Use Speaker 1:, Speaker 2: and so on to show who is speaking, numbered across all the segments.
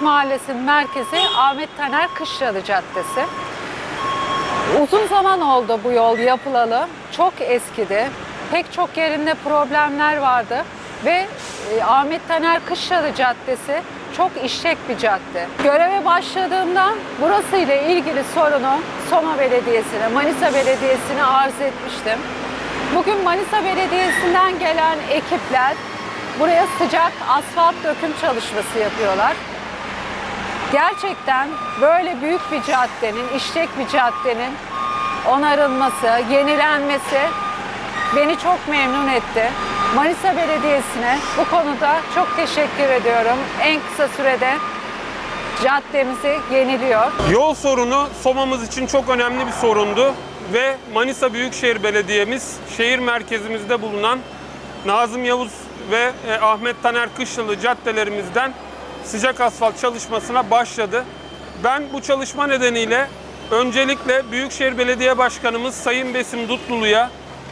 Speaker 1: Mahallesi'nin merkezi Ahmet Taner Kışlalı Caddesi. Uzun zaman oldu bu yol yapılalı. Çok eskidi. Pek çok yerinde problemler vardı ve e, Ahmet Taner Kışlalı Caddesi çok işlek bir cadde. Göreve başladığımda burası ile ilgili sorunu Soma Belediyesi'ne, Manisa Belediyesi'ne arz etmiştim. Bugün Manisa Belediyesi'nden gelen ekipler buraya sıcak asfalt döküm çalışması yapıyorlar. Gerçekten böyle büyük bir caddenin, işlek bir caddenin onarılması, yenilenmesi beni çok memnun etti. Manisa Belediyesi'ne bu konuda çok teşekkür ediyorum. En kısa sürede caddemizi yeniliyor.
Speaker 2: Yol sorunu Soma'mız için çok önemli bir sorundu ve Manisa Büyükşehir Belediye'miz şehir merkezimizde bulunan Nazım Yavuz ve e, Ahmet Taner Kışlalı caddelerimizden sıcak asfalt çalışmasına başladı. Ben bu çalışma nedeniyle öncelikle Büyükşehir Belediye Başkanımız Sayın Besim Dutlulu'ya,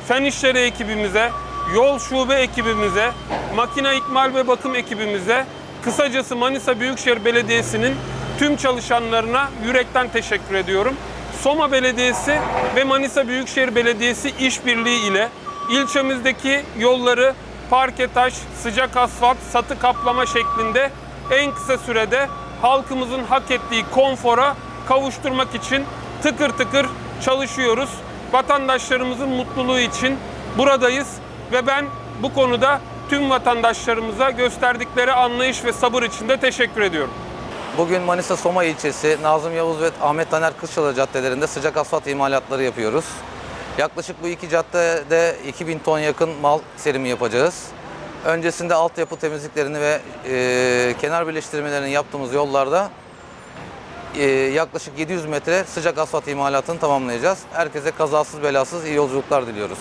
Speaker 2: fen işleri ekibimize, yol şube ekibimize, makine ikmal ve bakım ekibimize, kısacası Manisa Büyükşehir Belediyesi'nin tüm çalışanlarına yürekten teşekkür ediyorum. Soma Belediyesi ve Manisa Büyükşehir Belediyesi işbirliği ile ilçemizdeki yolları parke taş, sıcak asfalt, satı kaplama şeklinde en kısa sürede halkımızın hak ettiği konfora kavuşturmak için tıkır tıkır çalışıyoruz. Vatandaşlarımızın mutluluğu için buradayız ve ben bu konuda tüm vatandaşlarımıza gösterdikleri anlayış ve sabır için de teşekkür ediyorum.
Speaker 3: Bugün Manisa Soma ilçesi Nazım Yavuz ve Ahmet Taner Kışlalı caddelerinde sıcak asfalt imalatları yapıyoruz. Yaklaşık bu iki caddede 2000 ton yakın mal serimi yapacağız. Öncesinde altyapı temizliklerini ve e, kenar birleştirmelerini yaptığımız yollarda e, yaklaşık 700 metre sıcak asfalt imalatını tamamlayacağız. Herkese kazasız belasız iyi yolculuklar diliyoruz.